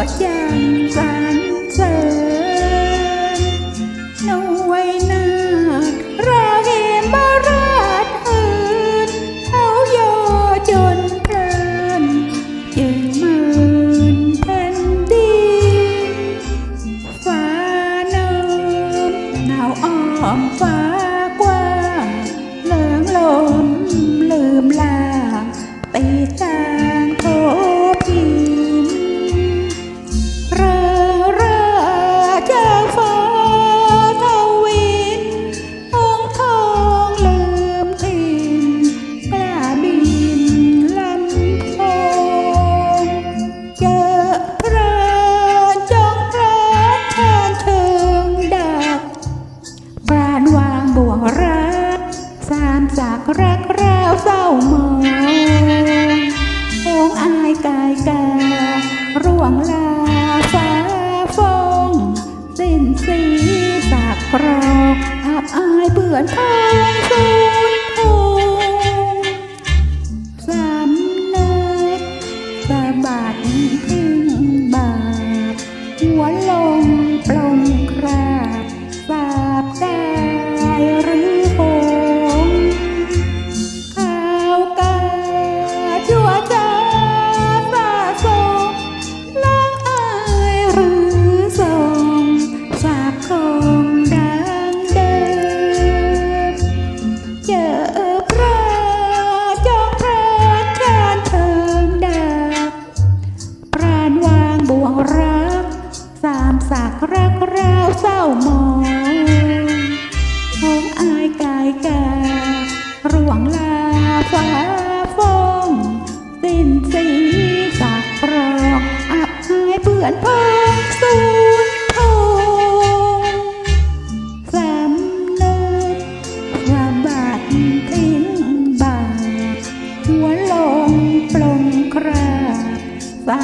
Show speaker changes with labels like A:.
A: อยังสรรเสริญหน่วยนาคราเกมบาราชหืนเอาโยจนเพลินจึงมืนแผ่นดินฟ้าเนิมหนาวอ้อมฟ้าามองโองอายกายการ่วงลาฟ้าฟงสิ้นสีสากรอกอับอายเบื่อนทอ บ่วงรัก สามสากรักราวเศร้ามองหงอายกายการ่วงลาฟ้าฟงสิ้นสีสากรองอับหายเปื่อนพองสูญทองสำนึกว่าบาดทิ้งบาดหัวลงปลงคราบสา